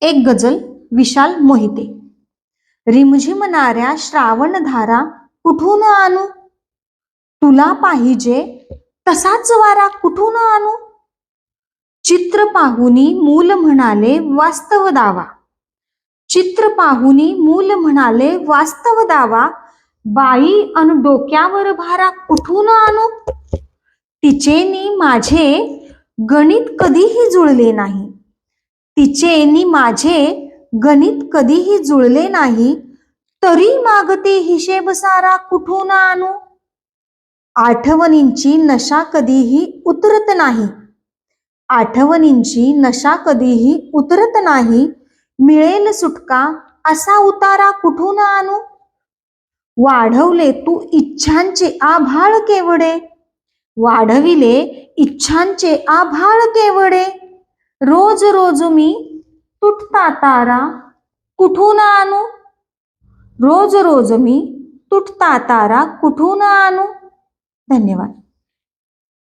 एक गजल विशाल मोहिते. रिमझिमणाऱ्या श्रावणधारा कुठून आणू? तुला पाहिजे तसाच वारा कुठून आणू? चित्र पाहुनी मूल म्हणाले वास्तव दावा. चित्र पाहुनी मूल म्हणाले वास्तव दावा. बाई अन डोक्यावर भारा कुठून आणू? तिचेनी माझे गणित कधीही जुळले नाही. तिचे नि माझे गणित कधीही जुळले नाही तरी मागते हिशेब सारा कुठून आणू? आठवणींची नशा कधीही उतरत नाही. आठवणींची नशा कधीही उतरत नाही मिळेल सुटका असा उतारा कुठून आणू? वाढवले तू इच्छांचे आभाळ केवडे वाढविले इच्छांचे आभाळ केवढे? रोज रोज मी तुटता तारा कुठून आणू? रोज रोज मी तुटता तारा कुठून आणू? धन्यवाद.